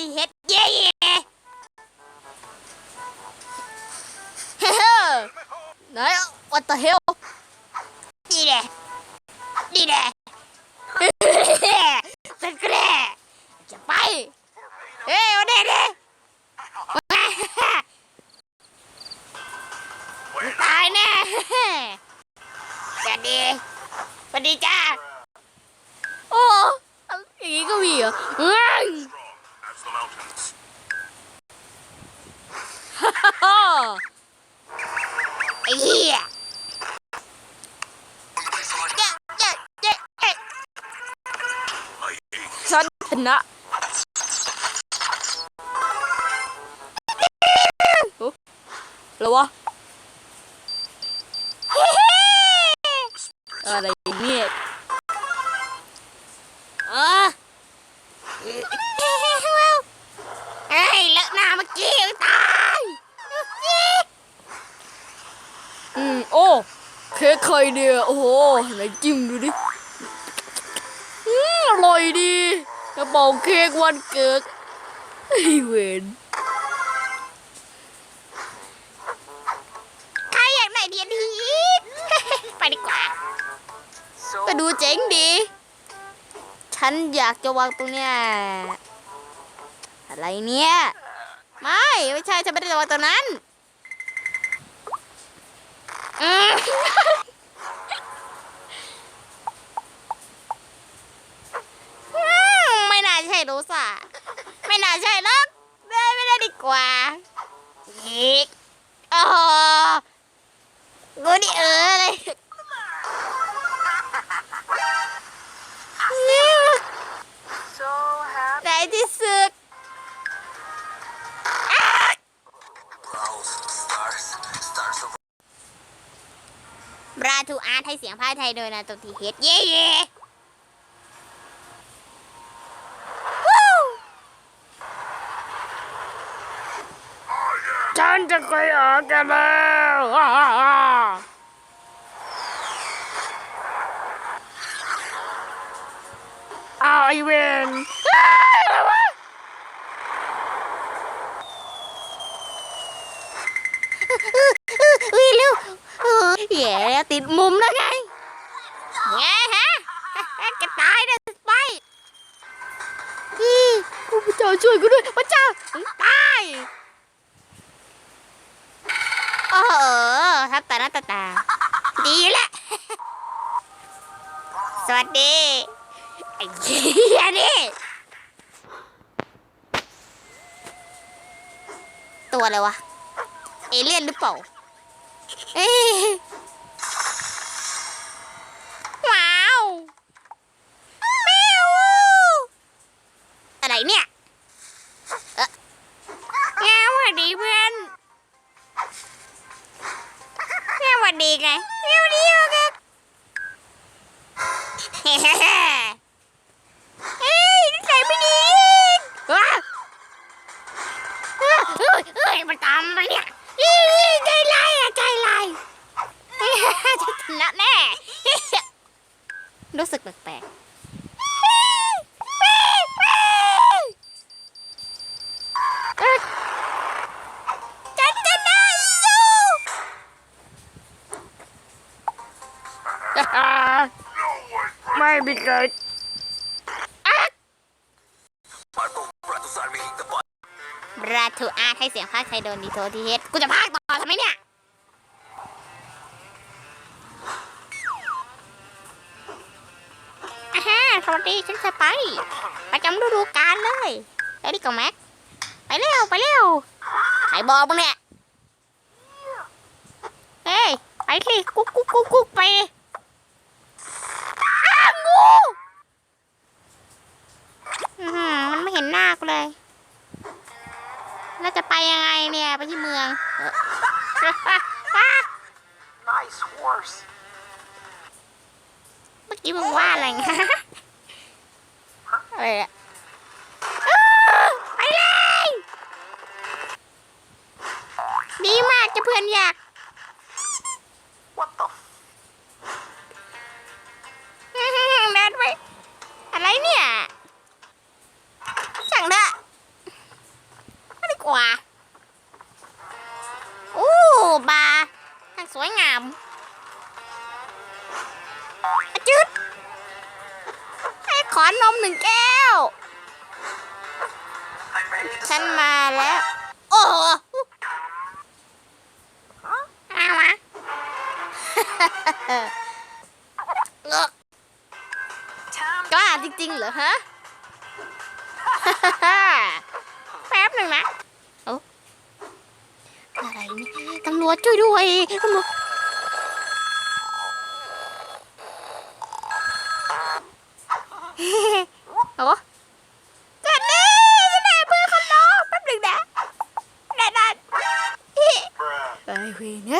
ทีเฮ็ดเย่เย่เฮ้ยไหน what the hell ดีเด้ดีเด้สักแกร่จะไป เฮ้ยเอาเด็ดดิตายแน่จะดีสวัสดีจ้าโอ้อย่างนี้ก็มีเหรอ เฮ้ย As the mountains. ไอ้เหี้ยเจ๊เจ๊เจ๊เจ๊ I hate ฉันชนะโอ้แล้ววะอะไรเนี่ยเออเฮ้ยเลอะหน้าเมื่อกี้ตายอืมโอ้เค้กไข่เนี่ยโอ้โหไหนจิ้มดูดิอืมอร่อยดีกระเป๋าเค้กวันเกิดไอ้เวนใครอยากได้เดียนทีไปดีกว่า ก็ดูเจ๋งดี ฉันอยากจะวางตรงเนี้ยอะไรเนี่ย ไม่ไม่ใช่ฉันไม่ได้จะวางตรงนั้นอืม อืมไม่น่าใช่โรสาไม่น่าใช่หรอกได้ไม่ได้ดี กว่าอีกโอ้โหกูนี่เออเลย So happy. ในที่สุด stars. Stars of บราทูอาร์ตให้เสียงพายไทยโดยนาตทีเฮดเย่เย่วู้ ฉันจะไปออกกันแล้วอ่าอ่าอ่าอ้าวไอเวนอ้าวอะไรวะวิ่งเร็วเออแย่แล้วติดมุมแล้วไงแง่ฮะจะตายนะไปอื้อพระเจ้าช่วยกูด้วยพระเจ้าตาย โอ้โหทับตาหน้าตาตา ดีละ สวัสดีไอ้เหี้ยนี่ ตัวอะไรวะ เอเลี่ยนหรือเปล่า เอ้ แงวสวัสดีไงแงวสวัสดีโอเคเฮ้เฮ้เฮ้ยใส่ไม่ดีว้าเฮ้ยมันตามมาเนี่ยเฮ้ยใจร้ายอะใจร้ายเฮ้ยจะชนะแน่รู้สึกแปลกๆ ไม่มีเกิด Marco Bratosar me the butt. บราทูอาร์ให้เสียงภาคไทยโดนดีโททีเฮดกูจะพากต่อทำไมเนี่ยอ่าฮะสวัสดีฉันจะไป ประจำฤดูกาลเลยไปดิกับแม็ก ไปเร็ว ไปเร็วใครบอกมึงเนี่ย เฮ้ย ไปสิกูกกุ๊กกุ๊กกุ๊กไปอ้างูอื้อหือมันไม่เห็นหน้ากูเลย แล้วจะไปยังไงเนี่ย ไปที่เมืองเออ Nice horse. เมื่อกี้มึงว่าอะไรไงอะไรอะไปเลย ดีมากจะเพื่อนอยาก ดให้ขอนมหนึ่งแก้ว I'm ready to ฉัน serve. มาแล้ว โอ้โหเอามาเออ Tam กล้าจริงๆเหรอฮะแป๊บหนึ่งนะเอ้าอะไรนี่ตำรวจช่วยด้วยตำรวจ โอ้เกิดนี่จม่หนเพื่อนคนน้องแป๊บหนึ่งนะแน่นอนไอ้ยคุยนะ